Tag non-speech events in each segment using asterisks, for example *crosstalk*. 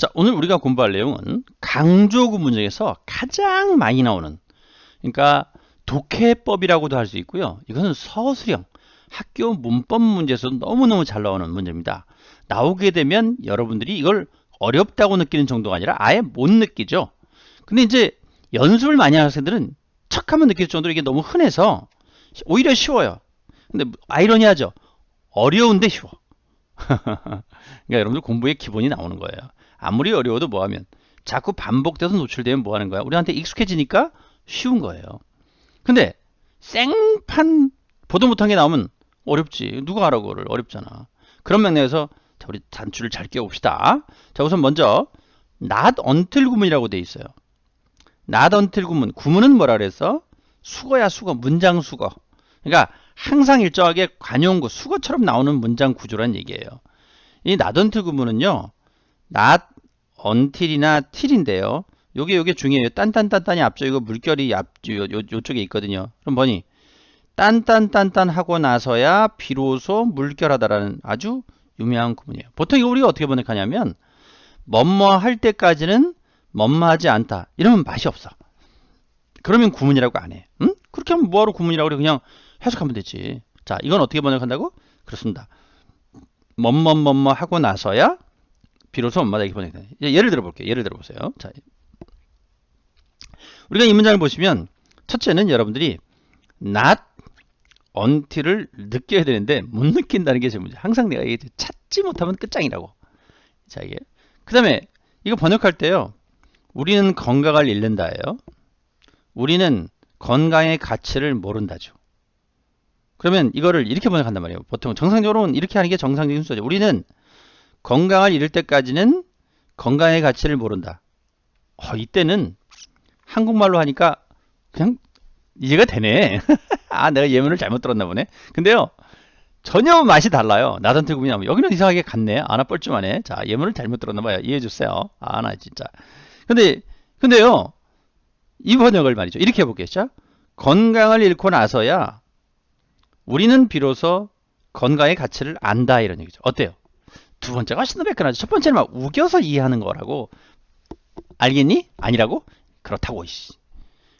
자, 오늘 우리가 공부할 내용은 강조구 문제에서 가장 많이 나오는 그러니까 독해법이라고도 할 수 있고요. 이것은 서술형 학교 문법 문제에서 너무너무 잘 나오는 문제입니다. 나오게 되면 여러분들이 이걸 어렵다고 느끼는 정도가 아니라 아예 못 느끼죠. 근데 이제 연습을 많이 하는 학생들은 척하면 느낄 정도로 이게 너무 흔해서 오히려 쉬워요. 근데 아이러니하죠. 어려운데 쉬워. *laughs* 그러니까 여러분들 공부의 기본이 나오는 거예요. 아무리 어려워도 뭐하면 자꾸 반복돼서 노출되면 뭐하는 거야? 우리한테 익숙해지니까 쉬운 거예요. 근데 생판 보도 못한 게 나오면 어렵지. 누가 알아 그거를 어렵잖아. 그런 맥락에서 자 우리 단추를 잘 끼워봅시다. 자 우선 먼저 not until 구문이라고 돼 있어요. not until 구문. 구문은 뭐라 그랬어? 수거야 수거. 문장 수거. 그러니까 항상 일정하게 관용구 수거처럼 나오는 문장 구조란 얘기예요. 이 not until 구문은요. Not until이나 till인데요. 요게 요게 중요해요. 딴딴딴딴이 앞쪽 이거 물결이 앞 요, 요, 요쪽에 있거든요. 그럼 뭐니? 딴딴딴딴 하고 나서야 비로소 물결하다라는 아주 유명한 구문이에요. 보통 이거 우리가 어떻게 번역하냐면 뭐뭐 할 때까지는 뭐뭐 하지 않다. 이러면 맛이 없어. 그러면 구문이라고 안 해. 응? 그렇게 하면 뭐하러 구문이라고 그래. 그냥 해석하면 되지. 자, 이건 어떻게 번역한다고? 그렇습니다. 뭐뭐뭐뭐 하고 나서야 비로소 엄마다 이렇게. 이제 예를 들어 볼게요. 예를 들어 보세요. 자, 우리가 이 문장을 보시면 첫째는 여러분들이 not until을 느껴야 되는데 못 느낀다는 게 제 문제. 항상 내가 이게 찾지 못하면 끝장이라고. 자, 이게 그다음에 이거 번역할 때요. 우리는 건강을 잃는다예요. 우리는 건강의 가치를 모른다죠. 그러면 이거를 이렇게 번역한단 말이에요. 보통 정상적으로는 이렇게 하는 게 정상적인 순서죠. 우리는 건강을 잃을 때까지는 건강의 가치를 모른다. 어, 이때는 한국말로 하니까 그냥 이해가 되네. *laughs* 아, 내가 예문을 잘못 들었나 보네. 근데요, 전혀 맛이 달라요. 나한테 구분이 나면 여기는 이상하게 같네. 아, 나 뻘쭘하네. 자, 예문을 잘못 들었나 봐요. 이해해 주세요. 아, 나 진짜. 근데, 근데요, 이 번역을 말이죠. 이렇게 해볼게요. 자, 건강을 잃고 나서야 우리는 비로소 건강의 가치를 안다. 이런 얘기죠. 어때요? 두 번째가 훨씬 더 매끈하죠. 첫 번째는 막 우겨서 이해하는 거라고. 알겠니? 아니라고? 그렇다고, 이씨.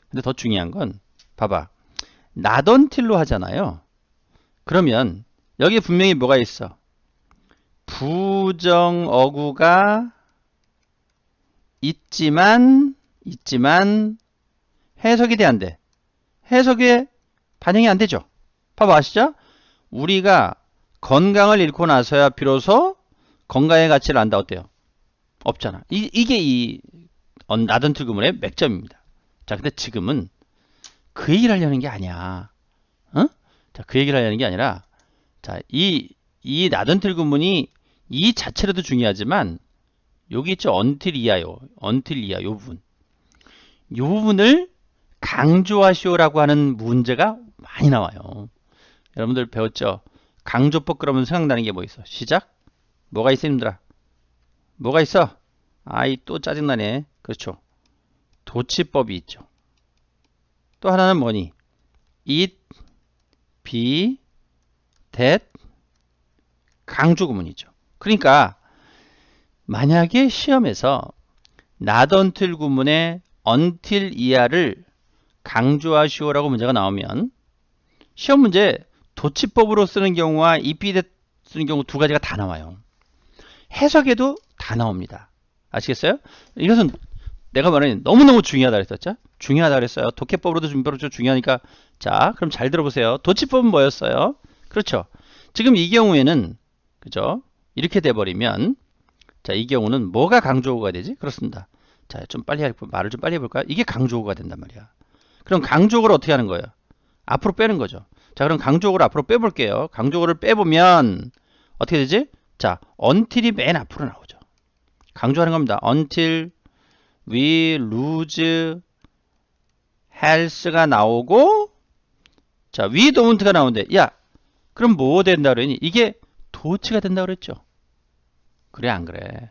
근데 더 중요한 건, 봐봐. 나던틸로 하잖아요. 그러면, 여기 분명히 뭐가 있어? 부정어구가 있지만, 있지만, 해석이 돼, 안 돼? 해석에 반영이 안 되죠? 봐봐, 아시죠? 우리가 건강을 잃고 나서야 비로소 건강의 가치를 안다. 어때요? 없잖아. 이, 이게 이 나던틀 구문의 맥점입니다. 자, 근데 지금은 그 얘기를 하려는 게 아니야. 어? 자, 그 얘기를 하려는 게 아니라, 자, 이, 이 나던틀 구문이 이 자체로도 중요하지만, 여기 있죠. 언틸 이하요. 언틸 이하 요 부분. 요 부분을 강조하시오라고 하는 문제가 많이 나와요. 여러분들 배웠죠? 강조법 그러면 생각나는 게 뭐 있어? 시작? 뭐가 있어, 님들아? 뭐가 있어? 아이, 또 짜증나네. 그렇죠. 도치법이 있죠. 또 하나는 뭐니? it, be, that, 강조 구문이죠. 그러니까 만약에 시험에서 until 구문에 until 이하를 강조하시오라고 문제가 나오면 시험 문제 도치법으로 쓰는 경우와 that 쓰는 경우 두 가지가 다 나와요. 해석에도 다 나옵니다. 아시겠어요? 이것은 내가 말하는 너무너무 중요하다 그랬었죠? 중요하다 그랬어요. 독해법으로도 준비로 중요하니까 자, 그럼 잘 들어보세요. 도치법은 뭐였어요? 그렇죠. 지금 이 경우에는 그죠? 이렇게 돼 버리면 자, 이 경우는 뭐가 강조어가 되지? 그렇습니다. 자, 좀 빨리 할 말을 좀 빨리 해 볼까요? 이게 강조어가 된단 말이야. 그럼 강조어를 어떻게 하는 거예요? 앞으로 빼는 거죠. 자, 그럼 강조어를 앞으로 빼 볼게요. 강조어를 빼 보면 어떻게 되지? 자, until이 맨 앞으로 나오죠. 강조하는 겁니다. until we lose health가 나오고 자, we don't가 나오는데 야, 그럼 뭐 된다 그러니? 이게 도치가 된다 그랬죠. 그래 안 그래?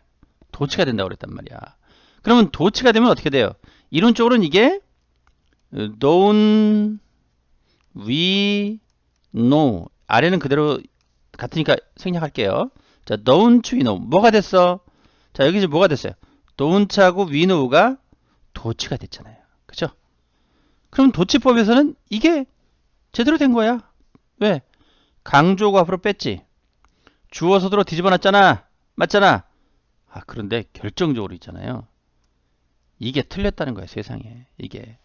도치가 된다 그랬단 말이야. 그러면 도치가 되면 어떻게 돼요? 이론적으로는 이게 don't we know 아래는 그대로 같으니까 생략할게요. 자, don't we know 뭐가 됐어? 자, 여기 이제 뭐가 됐어요? don't하고 we know가 도치가 됐잖아요. 그죠? 그럼 도치법에서는 이게 제대로 된 거야. 왜? 강조가 앞으로 뺐지. 주어서 들어 뒤집어 놨잖아. 맞잖아. 아, 그런데 결정적으로 있잖아요. 이게 틀렸다는 거야, 세상에. 이게.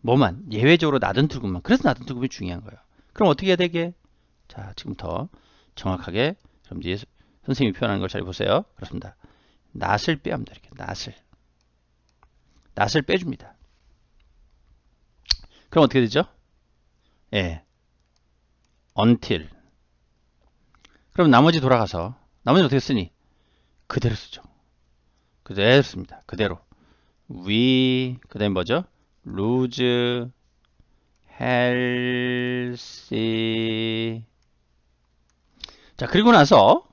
뭐만, 예외적으로 나든틀금만. 그래서 나든틀금이 중요한 거예요. 그럼 어떻게 해야 되게? 자, 지금부터 정확하게, 그럼 이제 선생님이 표현하는 걸잘 보세요. 그렇습니다. 낫을 빼합니다. 이렇게, 낫을. 낫을 빼줍니다. 그럼 어떻게 되죠? 예. until. 그럼 나머지 돌아가서, 나머지는 어떻게 쓰니? 그대로 쓰죠. 그대로 씁니다. 그대로. we, 그 다음에 뭐죠? lose, healthy. 자, 그리고 나서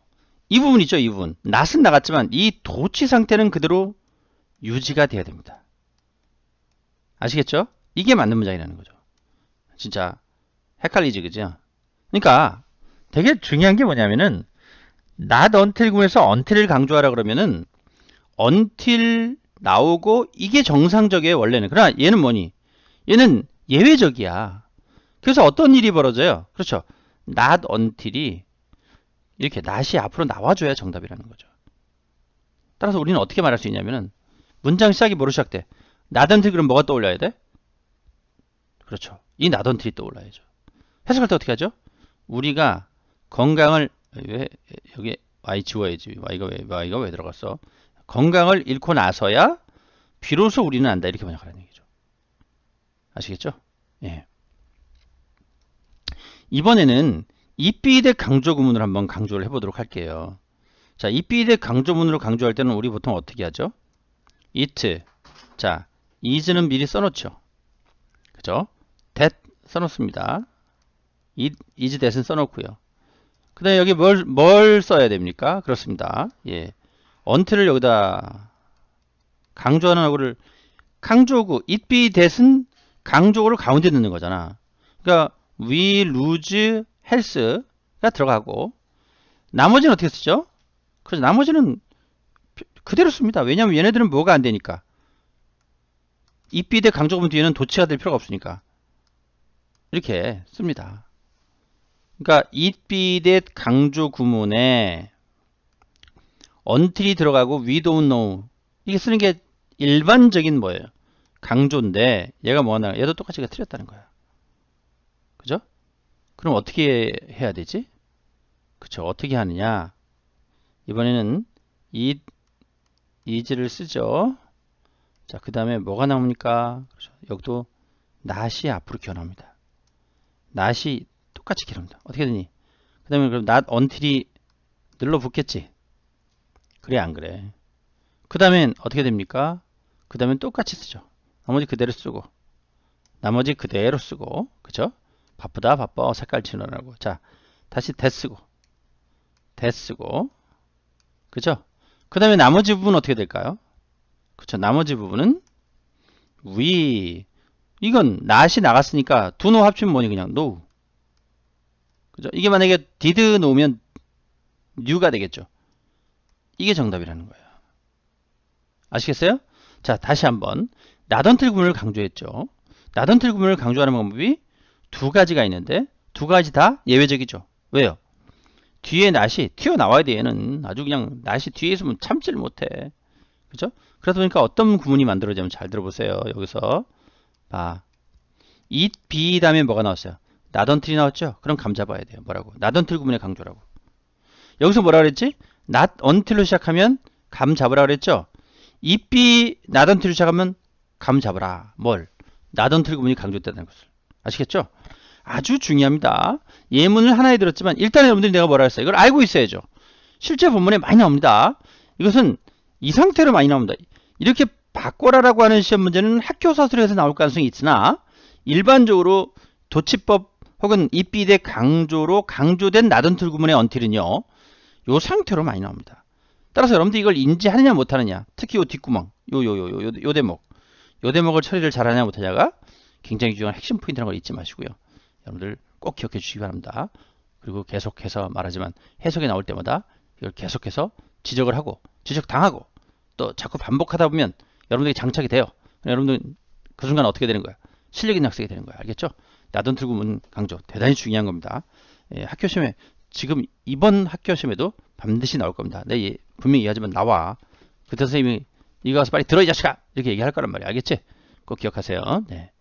이 부분 있죠, 이 부분. 낫은 나갔지만 이 도치 상태는 그대로 유지가 돼야 됩니다. 아시겠죠? 이게 맞는 문장이라는 거죠. 진짜 헷갈리지, 그죠? 그러니까 되게 중요한 게 뭐냐면은 not until 구에서 until을 강조하라 그러면은 until 나오고 이게 정상적이에요, 원래는. 그러나 얘는 뭐니? 얘는 예외적이야. 그래서 어떤 일이 벌어져요? 그렇죠. not until이 이렇게 not이 앞으로 나와줘야 정답이라는 거죠. 따라서 우리는 어떻게 말할 수 있냐면은 문장 시작이 뭐로 시작돼? until 그럼 뭐가 떠올려야 돼? 그렇죠. 이 until이 떠올라야죠. 해석할 때 어떻게 하죠? 우리가 건강을 왜 여기 y 지워야지. y가 왜 y가 왜 들어갔어? 건강을 잃고 나서야 비로소 우리는 안다 이렇게 번역하라는 얘기죠. 아시겠죠? 예. 이번에는 이삐대 강조구문을 한번 강조를 해보도록 할게요. 자, 이삐대 강조문으로 강조할 때는 우리 보통 어떻게 하죠? it. 자, is는 미리 써놓죠. 그죠? that 써놓습니다. it, is that은 써놓고요. 그 다음에 여기 뭘, 뭘 써야 됩니까? 그렇습니다. 예. until을 여기다 강조하는 어구를 강조구 it be that은 강조구를 가운데 넣는 거잖아. 그러니까 we lose health가 들어가고 나머지는 어떻게 쓰죠? 그래서 나머지는 그대로 씁니다. 왜냐하면 얘네들은 뭐가 안 되니까. that 강조구문 뒤에는 도치가 될 필요가 없으니까. 이렇게 씁니다. 그러니까 that 강조 구문에 until이 들어가고 we don't know 이게 쓰는 게 일반적인 뭐예요? 강조인데 얘가 뭐나 얘도 똑같이 틀렸다는 거야. 그죠? 그럼 어떻게 해야 되지? 그쵸? 어떻게 하느냐? 이번에는 it is를 쓰죠. 자, 그 다음에 뭐가 나옵니까? 그렇죠. 여기도 not이 앞으로 기어나옵니다. not이 똑같이 기어납니다. 어떻게 되니? 그 다음에 그럼 not until이 늘러 붙겠지? 그래 안 그래? 그 다음엔 어떻게 됩니까? 그 다음엔 똑같이 쓰죠. 나머지 그대로 쓰고 나머지 그대로 쓰고 그죠? 바쁘다 바빠 색깔 치느라고 자 다시 대 쓰고 대 쓰고 그죠? 그 다음에 나머지 부분 어떻게 될까요? 그쵸 나머지 부분은 we 이건 not이 나갔으니까 no 합치면 뭐니 그냥 no 그죠? 이게 만약에 did 놓으면 new가 되겠죠. 이게 정답이라는 거예요. 아시겠어요? 자, 다시 한번 나던틀 구문을 강조했죠. 나던틀 구문을 강조하는 방법이 두 가지가 있는데 두 가지 다 예외적이죠. 왜요? 뒤에 낫이 튀어나와야 돼 얘는 아주 그냥 낫이 뒤에 있으면 참지를 못해. 그죠? 그러다 보니까 어떤 구문이 만들어지면 잘 들어보세요. 여기서 봐. it be 다음에 뭐가 나왔어요? 나던틀이 나왔죠? 그럼 감 잡아야 돼요. 뭐라고? 나던틀 구문의 강조라고. 여기서 뭐라 그랬지? not until로 시작하면 감 잡으라 그랬죠? it be not until로 시작하면 감 잡으라. 뭘? until 구문이 강조됐다는 것을. 아시겠죠? 아주 중요합니다. 예문을 하나에 들었지만 일단 여러분들이 내가 뭐라 했어요? 이걸 알고 있어야죠. 실제 본문에 많이 나옵니다. 이것은 이 상태로 많이 나옵니다. 이렇게 바꿔라라고 하는 시험 문제는 학교 사설에서 나올 가능성이 있으나 일반적으로 도치법 혹은 입비대 강조로 강조된 나던 틀 구문의 언틸은요. 요 상태로 많이 나옵니다. 따라서 여러분들 이걸 인지하느냐 못하느냐 특히 요 뒷구멍 요 요 요 요 요 대목 요 대목을 처리를 잘하냐 못하냐가 굉장히 중요한 핵심 포인트라는 걸 잊지 마시고요. 여러분들 꼭 기억해 주시기 바랍니다. 그리고 계속해서 말하지만 해석이 나올 때마다 이걸 계속해서 지적을 하고 지적당하고 또 자꾸 반복하다 보면 여러분들이 장착이 돼요. 여러분들 그 순간 어떻게 되는 거야? 실력 있는 학생이 되는 거야. 알겠죠? 나돈 들고 문 강조 대단히 중요한 겁니다. 예, 학교 시험에 지금 이번 학교 시험에도 반드시 나올 겁니다. 내 예, 분명히 이해하지만 나와. 그때 선생님이 이거 가서 빨리 들어 이 자식아 이렇게 얘기할 거란 말이야. 알겠지? 꼭 기억하세요. 네.